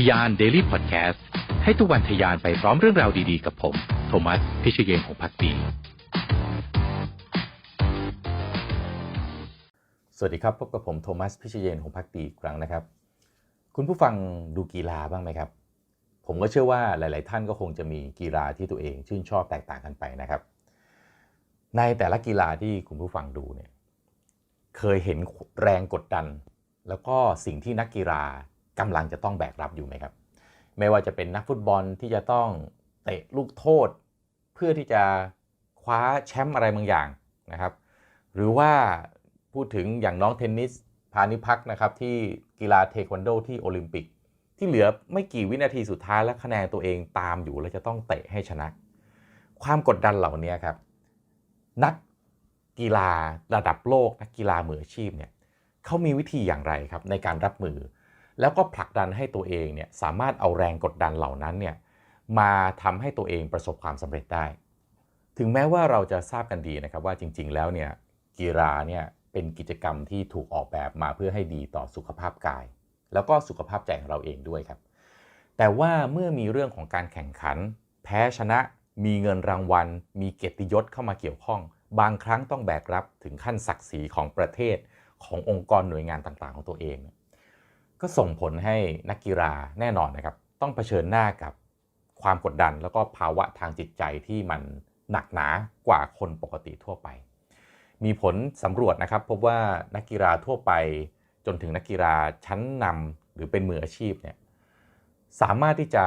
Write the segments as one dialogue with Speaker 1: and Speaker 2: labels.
Speaker 1: ทยาน Daily Podcast ให้ทุกวันทยานไปพร้อมเรื่องราวดีๆ กับผม โทมัส พิเชยเยนของพักดี
Speaker 2: สวัสดีครับ พบกับผมโทมัส พิเชยเยนของพักดีอีกครั้งนะครับ คุณผู้ฟังดูกีฬาบ้างไหมครับ ผมก็เชื่อว่าหลาย ๆ ท่านก็คงจะมีกีฬาที่ตัวเองชื่นชอบแตกต่างกันไปนะครับ ในแต่ละกีฬาที่คุณผู้ฟังดูเนี่ยเคยเห็นแรงกดดัน แล้วก็สิ่งที่นักกีฬา กำลังจะต้องแบกรับอยู่ไหมครับ ไม่ว่าจะเป็นนักฟุตบอลที่จะต้องเตะลูกโทษ เพื่อที่จะคว้าแชมป์อะไรบางอย่างนะครับ หรือว่าพูดถึงอย่างน้องเทนนิสพานิพักนะครับที่กีฬาเทควันโดที่โอลิมปิก ที่เหลือไม่กี่วินาทีสุดท้ายและคะแนนตัวเองตามอยู่แล้วจะต้องเตะให้ชนะ ความกดดันเหล่านี้ครับ นักกีฬาระดับโลกนักกีฬามืออาชีพเนี่ยเขามีวิธีอย่างไรครับในการรับมือ แล้วก็ผลักดันให้ตัวเองเนี่ยสามารถเอาแรงกดดันเหล่านั้นเนี่ยมาทำให้ตัวเองประสบความสำเร็จได้ ถึงแม้ว่าเราจะทราบกันดีนะครับว่าจริง ๆ แล้วเนี่ยกีฬาเนี่ยเป็นกิจกรรมที่ถูกออกแบบมาเพื่อให้ดีต่อสุขภาพกาย แล้วก็สุขภาพใจของเราเองด้วยครับ แต่ว่าเมื่อมีเรื่องของการแข่งขัน แพ้ชนะ มีเงินรางวัล มีเกียรติยศเข้ามาเกี่ยวข้อง บางครั้งต้องแบกรับถึงขั้นศักดิ์ศรีของประเทศขององค์กรหน่วยงานต่างๆ ของตัวเอง ก็ส่งผลให้นักกีฬาแน่นอนนะครับ ต้องเผชิญหน้ากับความกดดัน แล้วก็ภาวะทางจิตใจที่มันหนักหนากว่าคนปกติทั่วไป มีผลสำรวจนะครับ พบว่านักกีฬาทั่วไปจนถึงนักกีฬาชั้นนำหรือเป็นมืออาชีพเนี่ยสามารถที่จะ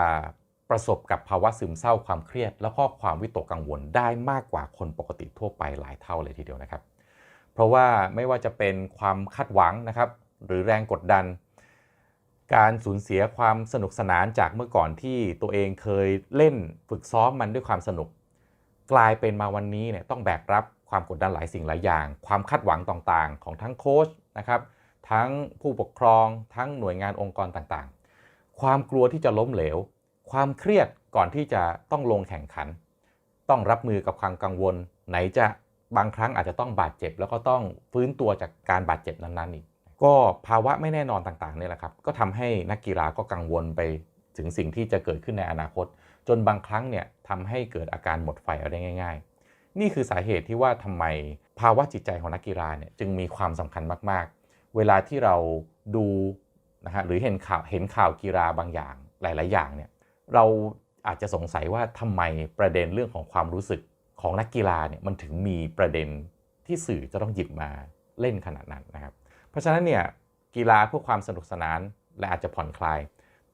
Speaker 2: ประสบกับภาวะซึมเศร้าความเครียด แล้วก็ความวิตกกังวลได้มากกว่าคนปกติทั่วไปหลายเท่าเลยทีเดียวนะครับ เพราะว่าไม่ว่าจะเป็นความคาดหวังนะครับ หรือแรงกดดัน การสูญเสียความสนุกสนานจากเมื่อก่อนที่ตัวเองเคยเล่นฝึกซ้อมมันด้วยความสนุก กลายเป็นมาวันนี้เนี่ยต้องแบกรับความกดดันหลายสิ่งหลายอย่าง ความคาดหวังต่างๆ ของทั้งโค้ชนะครับทั้งผู้ปกครองทั้งหน่วยงานองค์กรต่างๆ ความกลัวที่จะล้มเหลว ความเครียดก่อนที่จะต้องลงแข่งขัน ต้องรับมือกับความกังวล ไหนจะบางครั้งอาจจะต้องบาดเจ็บ แล้วก็ต้องฟื้นตัวจากการบาดเจ็บนั้นๆอีก ก็ภาวะไม่แน่นอนต่างๆเนี่ยแหละครับ ก็ทำให้นักกีฬาก็กังวลไปถึงสิ่งที่จะเกิดขึ้นในอนาคต จนบางครั้งเนี่ยทำให้เกิดอาการหมดไฟเอาได้ง่าย ๆ นี่คือสาเหตุที่ว่าทำไมภาวะจิตใจของนักกีฬาเนี่ยจึงมีความสำคัญมากๆ เวลาที่เราดูนะฮะหรือเห็นข่าวเห็นข่าวกีฬาบางอย่างหลาย ๆ อย่างเนี่ยเราอาจจะสงสัยว่าทำไมประเด็นเรื่องของความรู้สึกของนักกีฬาเนี่ยมันถึงมีประเด็นที่สื่อจะต้องหยิบมาเล่นขนาดนั้นนะครับ ราะฉะนั้นเนี่ยกีฬาเพื่อความสนุกสนานและอาจจะผ่อนคลาย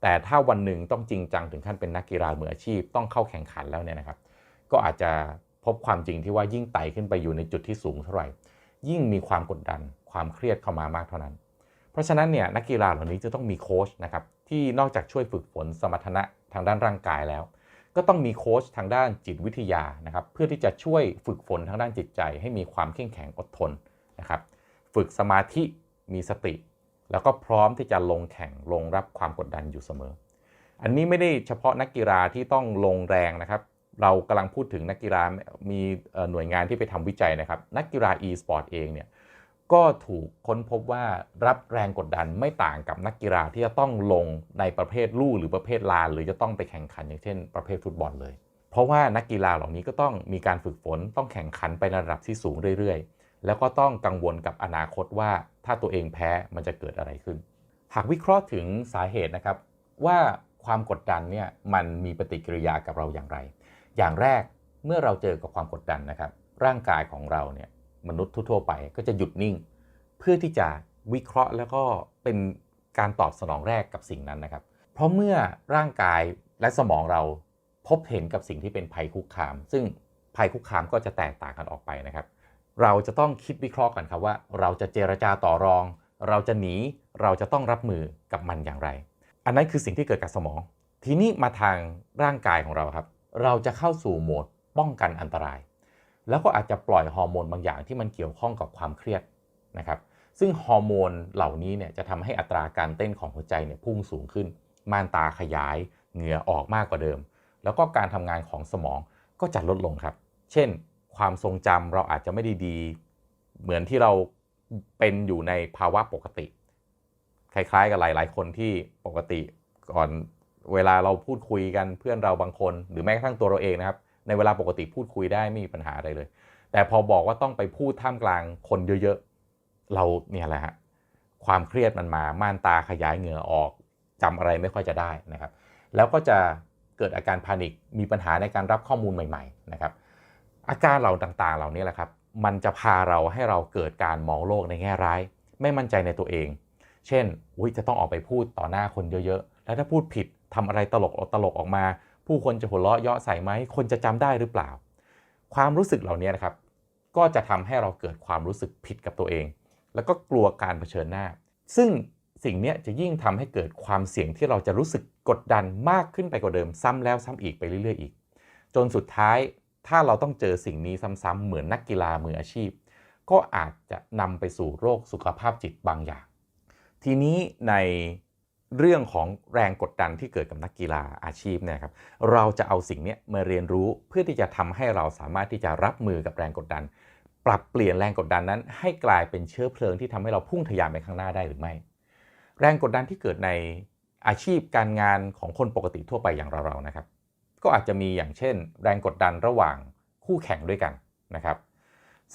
Speaker 2: แต่ถ้าวันหนึ่งต้องจริงจังถึงขั้นเป็นนักกีฬามืออาชีพต้องเข้าแข่งขันแล้วเนี่ยนะครับ ก็อาจจะพบความจริงที่ว่ายิ่งไต่ขึ้นไปอยู่ในจุดที่สูงเท่าไหร่ ยิ่งมีความกดดันความเครียดเข้ามามากเท่านั้น เพราะฉะนั้นเนี่ยนักกีฬาเหล่านี้จะต้องมีโค้ชนะครับที่นอกจากช่วยฝึกฝนสมรรถนะทางด้านร่างกายแล้ว ก็ต้องมีโค้ชทางด้านจิตวิทยานะครับเพื่อที่จะช่วยฝึกฝนทางด้านจิตใจ ให้มีความเข้มแข็งอดทนนะครับ ฝึกสมาธิ มีสติ แล้วก็พร้อมที่จะลงแข่งลงรับความกดดันอยู่เสมอ อันนี้ไม่ได้เฉพาะนักกีฬาที่ต้องลงแรงนะครับ เรากำลังพูดถึงนักกีฬามีหน่วยงานที่ไปทำวิจัยนะครับ นักกีฬา e-sport เองเนี่ยก็ถูกค้นพบว่ารับแรงกดดันไม่ต่างกับนักกีฬาที่จะต้องลงในประเภทลู่หรือประเภทลาน หรือจะต้องไปแข่งขันอย่างเช่น ประเภทฟุตบอลเลย เพราะว่านักกีฬาเหล่านี้ก็ต้องมีการฝึกฝนต้องแข่งขันไปในระดับที่สูงเรื่อยๆ แล้วก็ต้องกังวลกับอนาคตว่า ถ้าตัวเองแพ้มันจะเกิดอะไรขึ้น หากวิเคราะห์ถึงสาเหตุนะครับว่าความกดดันเนี่ยมันมีปฏิกิริยากับเราอย่างไร อย่างแรกเมื่อเราเจอกับความกดดันนะครับ ร่างกายของเราเนี่ยมนุษย์ทั่วไปก็จะหยุดนิ่ง เพื่อที่จะวิเคราะห์แล้วก็เป็นการตอบสนองแรกกับสิ่งนั้นนะครับ เพราะเมื่อร่างกายและสมองเราพบเห็นกับสิ่งที่เป็นภัยคุกคาม ซึ่งภัยคุกคามก็จะแตกต่างกันออกไปนะครับ เราจะต้องคิดวิเคราะห์กันครับว่า เราจะเจรจาต่อรอง เราจะหนีเราจะต้องรับมือกับมันอย่างไร อันนั้นคือสิ่งที่เกิดกับสมอง ทีนี้มาทางร่างกายของเราครับ เราจะเข้าสู่โหมดป้องกันอันตราย แล้วก็อาจจะปล่อยฮอร์โมนบางอย่างที่มันเกี่ยวข้องกับความเครียดนะครับซึ่งฮอร์โมนเหล่านี้เนี่ยจะทำให้อัตราการเต้นของหัวใจเนี่ยพุ่งสูงขึ้น ม่านตาขยาย เหงื่อออกมากกว่าเดิม แล้วก็การทำงานของสมองก็จะลดลงครับ เช่น ความทรงจำเราอาจจะไม่ได้ดี เหมือนที่เราเป็นอยู่ในภาวะปกติ คล้ายๆ กับหลาย ๆ คนที่ปกติก่อนเวลาเราพูดคุยกันเพื่อนเราบางคน หรือแม้กระทั่งตัวเราเองนะครับ ในเวลาปกติพูดคุยได้ไม่มีปัญหาอะไรเลย แต่พอบอกว่าต้องไปพูดท่ามกลางคนเยอะๆเราเนี่ยแหละฮะความเครียดมันมาม่านตาขยายเหงื่อออกจำอะไรไม่ค่อยจะได้นะครับ แล้วก็จะเกิดอาการพานิคมีปัญหาในการรับข้อมูลใหม่ ๆ นะครับ อาการเหล่าต่างๆ เหล่านี้แหละครับ มันจะพาเราให้เราเกิดการมองโลกในแง่ร้าย ไม่มั่นใจในตัวเอง เช่นอุ้ยจะต้องออกไปพูดต่อหน้าคนเยอะๆ แล้วถ้าพูดผิดทำอะไรตลกตลกออกมา ผู้คนจะหัวเราะเยาะใส่ไหม คนจะจำได้หรือเปล่า ความรู้สึกเหล่านี้นะครับ ก็จะทำให้เราเกิดความรู้สึกผิดกับตัวเอง แล้วก็กลัวการเผชิญหน้า ซึ่งสิ่งนี้จะยิ่งทำให้เกิดความเสี่ยงที่เราจะรู้สึกกดดันมากขึ้นไปกว่าเดิมซ้ำแล้วซ้ำอีกไปเรื่อย ๆ อีก จนสุดท้าย ถ้าเราต้องเจอสิ่งนี้ซ้ำๆเหมือนนักกีฬามืออาชีพ ก็อาจจะนำไปสู่โรคสุขภาพจิตบางอย่าง ทีนี้ในเรื่องของแรงกดดันที่เกิดกับนักกีฬาอาชีพเนี่ยครับเราจะเอาสิ่งนี้มาเรียนรู้เพื่อที่จะทำให้เราสามารถที่จะรับมือกับแรงกดดัน ปรับเปลี่ยนแรงกดดันนั้น ให้กลายเป็นเชื้อเพลิงที่ทำให้เราพุ่งทะยานไปข้างหน้าได้หรือไม่ แรงกดดันที่เกิดในอาชีพการงานของคนปกติทั่วไปอย่างเราๆนะครับ ก็อาจจะมีอย่างเช่น แรงกดดันระหว่างคู่แข่งด้วยกันนะครับ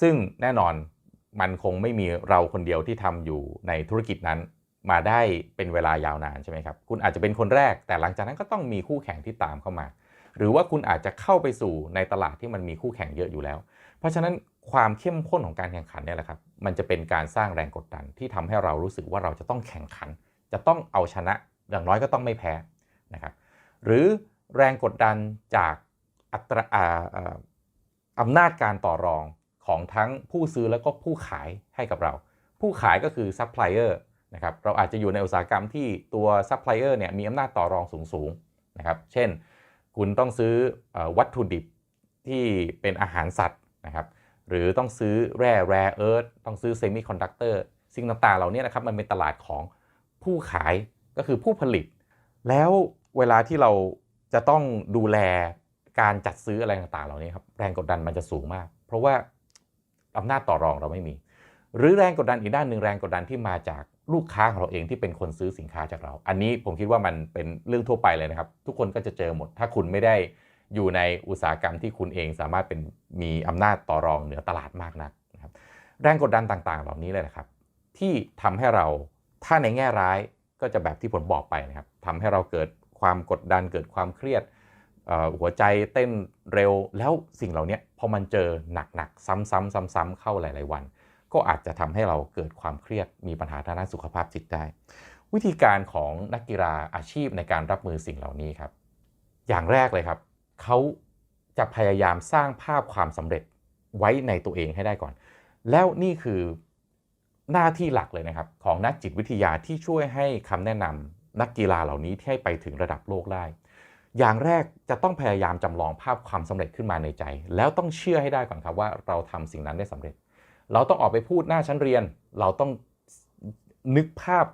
Speaker 2: ซึ่งแน่นอนมันคงไม่มีเราคนเดียวที่ทำอยู่ในธุรกิจนั้นมาได้เป็นเวลายาวนานใช่ไหมครับ คุณอาจจะเป็นคนแรก แต่หลังจากนั้นก็ต้องมีคู่แข่งที่ตามเข้ามา หรือว่าคุณอาจจะเข้าไปสู่ในตลาดที่มันมีคู่แข่งเยอะอยู่แล้ว เพราะฉะนั้นความเข้มข้นของการแข่งขันเนี่ยแหละครับ มันจะเป็นการสร้างแรงกดดันที่ทำให้เรารู้สึกว่าเราจะต้องแข่งขัน จะต้องเอาชนะ อย่างน้อยก็ต้องไม่แพ้นะครับ หรือ แรงกดดันจากอัตราอำนาจการต่อรองของทั้งผู้ซื้อแล้วก็ผู้ขายให้กับเรา ผู้ขายก็คือซัพพลายเออร์นะครับเราอาจจะอยู่ในอุตสาหกรรมที่ตัวซัพพลายเออร์เนี่ยมีอำนาจต่อรองสูงๆนะครับเช่น คุณต้องซื้ออวัตถุดิบที่เป็นอาหารสัตว์นะครับหรือต้องซื้อแร่แรเอิร์ธต้องซื้อเซมิคอนดักเตอร์สิ่งต่างๆเหล่านี้นะครับมันเป็นตลาดของผู้ขายก็คือผู้ผลิต แล้วเวลาที่เรา จะต้องดูแลการจัดซื้ออะไรต่างๆ เหล่านี้ครับแรงกดดันมันจะสูงมาก เพราะว่าอำนาจต่อรองเราไม่มี หรือแรงกดดันอีกด้านหนึ่งแรงกดดันที่มาจากลูกค้าของเราเองที่เป็นคนซื้อสินค้าจากเรา อันนี้ผมคิดว่ามันเป็นเรื่องทั่วไปเลยนะครับ ทุกคนก็จะเจอหมด ถ้าคุณไม่ได้อยู่ในอุตสาหกรรมที่คุณเองสามารถเป็นมีอำนาจต่อรองเหนือตลาดมากนักนะครับแรงกดดันต่างๆ เหล่านี้เลยนะครับ ที่ทำให้เราถ้าในแง่ร้ายก็จะแบบที่ผมบอกไปนะครับทำให้เราเกิด ความกดดันเกิดความเครียดหัวใจเต้นเร็วแล้วสิ่งเหล่านี้พอมันเจอหนักๆ ซ้ำๆซ้ำๆเข้าหลาย ๆ วัน ก็อาจจะทำให้เราเกิดความเครียดมีปัญหาทางด้านสุขภาพจิตได้ วิธีการของนักกีฬาอาชีพในการรับมือสิ่งเหล่านี้ครับ อย่างแรกเลยครับเขาจะพยายามสร้างภาพความสำเร็จไว้ในตัวเองให้ได้ก่อน แล้วนี่คือหน้าที่หลักเลยนะครับ ของนักจิตวิทยาที่ช่วยให้คำแนะนำ นักกีฬาเหล่านี้ที่ให้ไปถึงระดับโลกได้ อย่างแรกจะต้องพยายามจำลองภาพความสำเร็จขึ้นมาในใจ แล้วต้องเชื่อให้ได้ก่อนครับว่าเราทำสิ่งนั้นได้สำเร็จ เราต้องออกไปพูดหน้าชั้นเรียน เราต้องนึกภาพ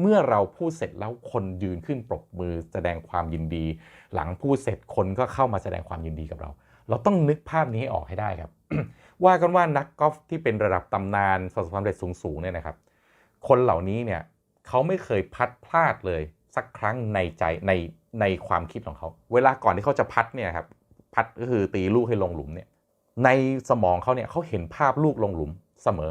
Speaker 2: เมื่อเราพูดเสร็จแล้วคนยืนขึ้นปรบมือแสดงความยินดี หลังพูดเสร็จคนก็เข้ามาแสดงความยินดีกับเรา เราต้องนึกภาพนี้ให้ออกให้ได้ครับ ว่ากันว่านักกอล์ฟที่เป็นระดับตำนานประสบความสำเร็จสูงๆเนี่ยนะครับ คนเหล่านี้เนี่ย เขาไม่เคยพัดพลาดเลยสักครั้งในใจในในความคิดของเขา เวลาก่อนที่เขาจะพัดเนี่ยครับพัดก็คือตีลูกให้ลงหลุมเนี่ยในสมองเขาเนี่ยเขาเห็นภาพลูกลงหลุมเสมอ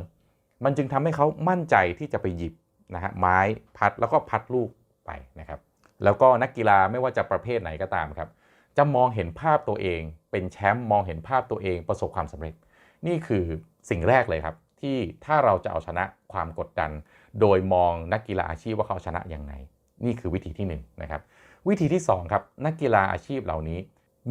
Speaker 2: มันจึงทำให้เขามั่นใจที่จะไปหยิบนะฮะไม้พัดแล้วก็พัดลูกไปนะครับ แล้วก็นักกีฬาไม่ว่าจะประเภทไหนก็ตามครับ จะมองเห็นภาพตัวเอง เป็นแชมป์มองเห็นภาพตัวเองประสบความสำเร็จ นี่คือสิ่งแรกเลยครับ ที่ถ้าเราจะเอาชนะความกดดัน โดยมองนักกีฬาอาชีพว่าเขาชนะยังไง นี่คือวิธีที่1นงนะครับวิธีที่2ครับนักกีฬาอาชีพเหล่านี้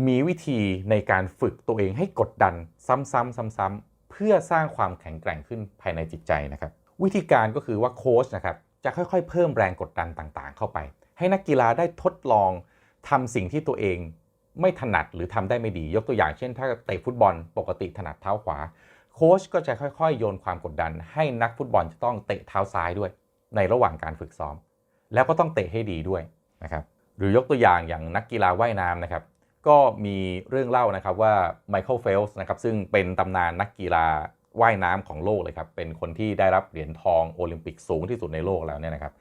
Speaker 2: มีวิธีในการฝึกตัวเองให้กดดันซ้ำๆซ้ำๆเพื่อสร้างความแข็งแกร่งขึ้นภายในจิตใจนะครับวิธีการก็คือว่าโค้ชนะครับจะค่อยๆ เพิ่มแรงกดดันต่างๆ เข้าไป ให้นักกีฬาได้ทดลองทำสิ่งที่ตัวเองไม่ถนัดหรือทำได้ไม่ดียกตัวอย่างเช่น ถ้าเตะฟุตบอลปกติถนัดเท้าขวา โค้ชก็จะค่อยๆ โยนความกดดัน ให้นักฟุตบอลจะต้องเตะเท้าซ้ายด้วย ในระหว่างการฝึกซ้อม แล้วก็ต้องเตะให้ดีด้วยนะครับหรือยกตัวอย่างอย่างนักกีฬาว่ายน้ำนะครับก็มีเรื่องเล่านะครับว่าไมเคิลเฟลส์นะครับซึ่งเป็นตำนานนักกีฬาว่ายน้ำของโลกเลยครับ เป็นคนที่ได้รับเหรียญทองโอลิมปิกสูงที่สุดในโลกแล้วเนี่ยนะครับ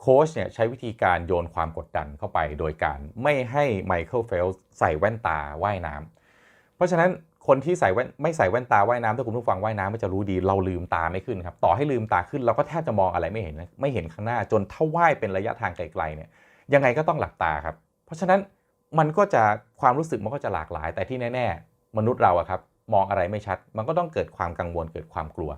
Speaker 2: โค้ชเนี่ยใช้วิธีการโยนความกดดันเข้าไปโดยการไม่ให้ไมเคิลเฟลส์ใส่แว่นตาว่ายน้ำเพราะฉะนั้น คนที่ใส่แว่นไม่ใส่แว่นตาว่ายน้ำถ้าคุณผู้ฟังว่ายน้ำมันจะรู้ดีเราลืมตาไม่ขึ้นครับต่อให้ลืมตาขึ้นเราก็แทบจะมองอะไรไม่เห็นไม่เห็นข้างหน้าจนถ้าว่ายเป็นระยะทางไกลๆเนี่ยยังไงก็ต้องหลับตาครับ เพราะฉะนั้นมันก็จะความรู้สึกมันก็จะหลากหลาย แต่ที่แน่ ๆ มนุษย์เราอะครับมองอะไรไม่ชัด มันก็ต้องเกิดความกังวลเกิดความกลัว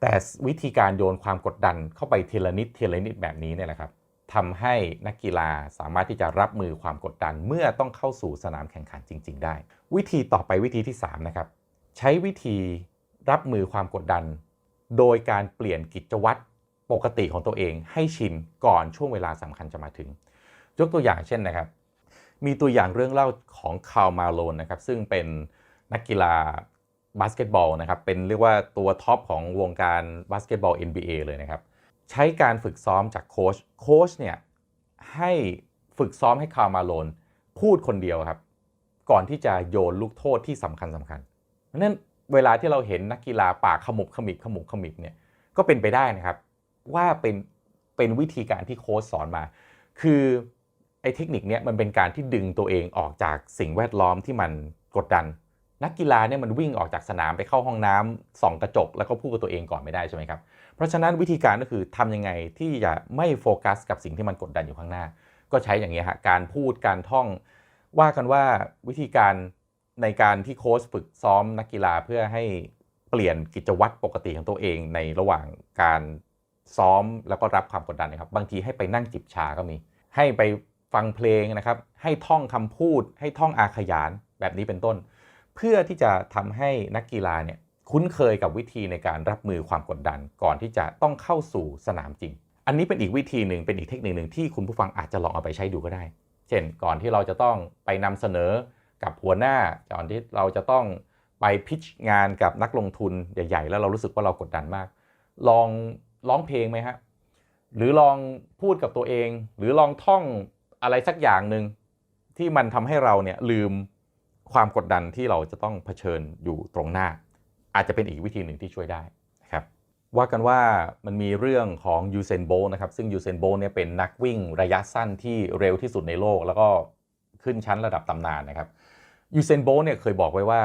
Speaker 2: แต่วิธีการโยนความกดดันเข้าไปเทีละนิดทีละนิดแบบนี้เนี่ยแหละครับ ทำให้นักกีฬาสามารถที่จะรับมือความกดดันเมื่อต้องเข้าสู่สนามแข่งขันจริง ๆ ได้ วิธีต่อไปวิธีที่ 3 นะครับ ใช้วิธีรับมือความกดดัน โดยการเปลี่ยนกิจวัตรปกติของตัวเองให้ชินก่อนช่วงเวลาสำคัญจะมาถึง ยกตัวอย่างเช่นนะครับ มีตัวอย่างเรื่องเล่าของคาร์มาโลนนะครับซึ่งเป็นนักกีฬาบาสเกตบอลนะครับเป็นเรียกว่าตัวท็อปของวงการบาสเกตบอล NBA เลยนะครับ ใช้การฝึกซ้อมจากโค้ชโค้ชเนี่ยให้ฝึกซ้อมให้คาร์มาโลนพูดคนเดียวครับ ก่อนที่จะโยนลูกโทษที่สำคัญสำคัญเพราะนั้นเวลาที่เราเห็นนักกีฬาปากขมุบขมิบขมุบขมิบเนี่ยก็เป็นไปได้นะครับ ว่าเป็นเป็นวิธีการที่โค้ชสอนมา คือไอ้เทคนิคเนี้ยมันเป็นการที่ดึงตัวเองออกจากสิ่งแวดล้อมที่มันกดดัน นักกีฬาเนี่ยมันวิ่งออกจากสนามไปเข้าห้องน้ำส่องกระจก แล้วก็พูดกับตัวเองก่อนไม่ได้ใช่ไหมครับ เพราะฉะนั้นวิธีการก็คือทำยังไงที่จะไม่โฟกัสกับสิ่งที่มันกดดันอยู่ข้างหน้า ก็ใช้อย่างนี้ยฮะการพูดการท่อง ว่ากันว่าวิธีการในการที่โค้ชฝึกซ้อมนักกีฬาเพื่อให้เปลี่ยนกิจวัตรปกติของตัวเองในระหว่างการซ้อมแล้วก็รับความกดดันนะครับ บางทีให้ไปนั่งจิบชาก็มี ให้ไปฟังเพลงนะครับ ให้ท่องคำพูด ให้ท่องอาขยานแบบนี้เป็นต้น เพื่อที่จะทำให้นักกีฬาเนี่ยคุ้นเคยกับวิธีในการรับมือความกดดันก่อนที่จะต้องเข้าสู่สนามจริง อันนี้เป็นอีกวิธีหนึ่งเป็นอีกเทคนิคหนึ่งที่คุณผู้ฟังอาจจะลองเอาไปใช้ดูก็ได้ เช่น ก่อนที่เราจะต้องไปนำเสนอกับหัวหน้าก่อนที่เราจะต้องไปพิชงานกับนักลงทุนใหญ่ๆ แล้วเรารู้สึกว่าเรากดดันมาก ลองร้องเพลงไหมฮะหรือลองพูดกับตัวเอง หรือลองท่องอะไรสักอย่างหนึ่งที่มันทำให้เราเนี่ยลืม ความกดดันที่เราจะต้องเผชิญอยู่ตรงหน้า อาจจะเป็นอีกวิธีหนึ่งที่ช่วยได้นะครับว่ากันว่ามันมีเรื่องของยูเซนโบนะครับซึ่งยูเซนโบเนี่ยเป็นนักวิ่งระยะสั้นที่เร็วที่สุดในโลก แล้วก็ขึ้นชั้นระดับตำนานนะครับยูเซนโบเนี่ยเคยบอกไว้ว่า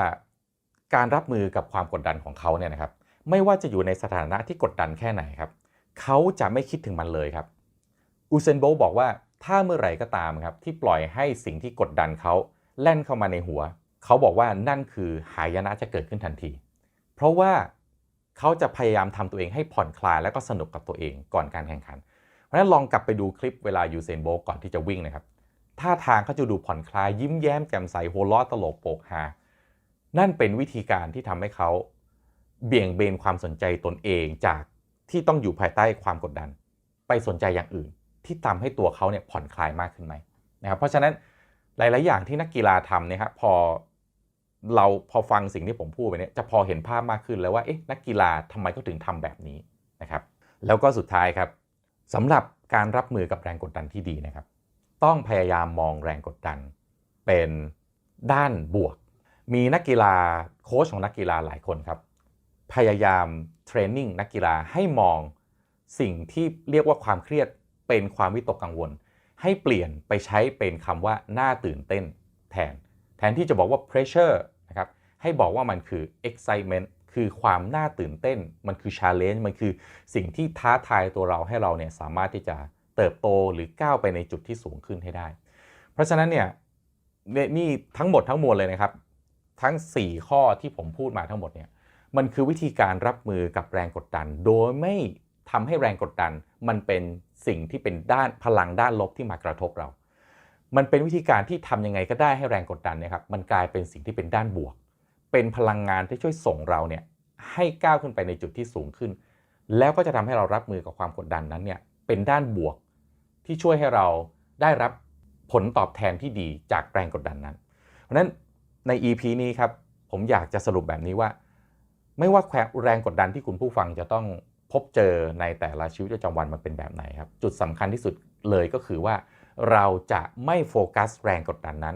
Speaker 2: การรับมือกับความกดดันของเขาเนี่ยนะครับไม่ว่าจะอยู่ในสถานะที่กดดันแค่ไหนครับเขาจะไม่คิดถึงมันเลยครับอูเซนโบบอกว่าถ้าเมื่อไหร่ก็ตามครับที่ปล่อยให้สิ่งที่กดดันเขา แล่นเข้ามาในหัว เขาบอกว่านั่นคือหายนะจะเกิดขึ้นทันที เพราะว่าเขาจะพยายามทำตัวเองให้ผ่อนคลายและก็สนุกกับตัวเองก่อนการแข่งขัน เพราะฉะนั้นลองกลับไปดูคลิปเวลายูเซนโบก่อนที่จะวิ่งนะครับท่าทางเขาจะดูผ่อนคลายยิ้มแย้มแจ่มใสหัวเราะตลกโปกฮานั่นเป็นวิธีการที่ทำให้เขาเบี่ยงเบนความสนใจตนเองจากที่ต้องอยู่ภายใต้ความกดดัน ไปสนใจอย่างอื่น ที่ทำให้ตัวเขาเนี่ยผ่อนคลายมากขึ้นไหมนะครับเพราะฉะนั้น หลาย ๆ อย่างที่นักกีฬาทำเนี่ยครับพอเราพอฟังสิ่งที่ผมพูดไปเนี่ยจะพอเห็นภาพมากขึ้นแล้วว่าเอ๊ะนักกีฬาทำไมเขาถึงทำแบบนี้นะครับ แล้วก็สุดท้ายครับสำหรับการรับมือกับแรงกดดันที่ดีนะครับ ต้องพยายามมองแรงกดดัน เป็นด้านบวก มีนักกีฬาโค้ชของนักกีฬาหลายคนครับ พยายามเทรนนิ่งนักกีฬาให้มองสิ่งที่เรียกว่าความเครียดเป็นความวิตกกังวล ให้เปลี่ยนไปใช้เป็นคำว่าน่าตื่นเต้นแทน แทนที่จะบอกว่า pressure นะครับให้บอกว่ามันคือ excitement คือความน่าตื่นเต้น มันคือ challenge มันคือสิ่งที่ท้าทายตัวเราให้เราเนี่ยสามารถที่จะเติบโตหรือก้าวไปในจุดที่สูงขึ้นให้ได้ เพราะฉะนั้นเนี่ยนี่ทั้งหมดทั้งมวลเลยนะครับ ทั้ง 4 ข้อที่ผมพูดมาทั้งหมดเนี่ยมันคือวิธีการรับมือกับแรงกดดัน โดยไม่ทำให้แรงกดดันมันเป็น สิ่งที่เป็นด้านพลังด้านลบที่มากระทบเรา มันเป็นวิธีการที่ทำยังไงก็ได้ให้แรงกดดันนะครับมันกลายเป็นสิ่งที่เป็นด้านบวก เป็นพลังงานที่ช่วยส่งเราเนี่ยให้ก้าวขึ้นไปในจุดที่สูงขึ้น แล้วก็จะทำให้เรารับมือกับความกดดันนั้นเนี่ยเป็นด้านบวก ที่ช่วยให้เราได้รับผลตอบแทนที่ดีจากแรงกดดันนั้น เพราะฉะนั้นใน EP นี้ครับผมอยากจะสรุปแบบนี้ว่า ไม่ว่าแรงกดดันที่คุณผู้ฟังจะต้อง บเจอในแต่ละชีวิตประจำวันมันเป็นแบบไหนครับ จุดสำคัญที่สุดเลยก็คือว่า เราจะไม่โฟกัสแรงกดดันนั้น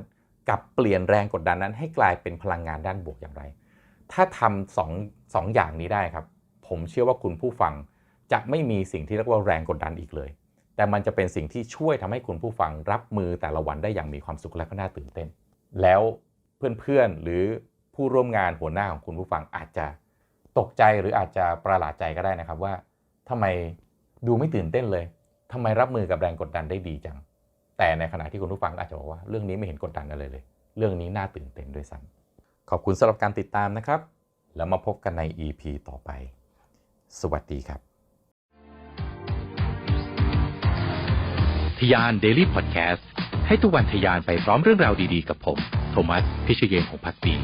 Speaker 2: กับเปลี่ยนแรงกดดันนั้น ให้กลายเป็นพลังงานด้านบวกอย่างไร ถ้าทำสองสองอย่างนี้ได้ครับ ผมเชื่อว่าคุณผู้ฟังจะไม่มีสิ่งที่เรียกว่าแรงกดดันอีกเลย แต่มันจะเป็นสิ่งที่ช่วยทำให้คุณผู้ฟังรับมือแต่ละวันได้อย่างมีความสุขและก็น่าตื่นเต้น แล้วเพื่อนๆหรือผู้ร่วมงานหัวหน้าของคุณผู้ฟังอาจจะ ตกใจหรืออาจจะประหลาดใจก็ได้นะครับว่าทำไมดูไม่ตื่นเต้นเลยทำไมรับมือกับแรงกดดันได้ดีจัง แต่ในขณะที่คุณผู้ฟังอาจจะบอกว่าเรื่องนี้ไม่เห็นกดดันอะไรเลย เรื่องนี้น่าตื่นเต้นด้วยซ้ำขอบคุณสำหรับการติดตามนะครับ แล้วมาพบกันใน EP ต่อไป สวัสดีครับ
Speaker 1: ทยาน Daily Podcast ให้ทุกวันทยานไปพร้อมเรื่องราวดีๆ กับผม โทมัส พิชเยนของพักดี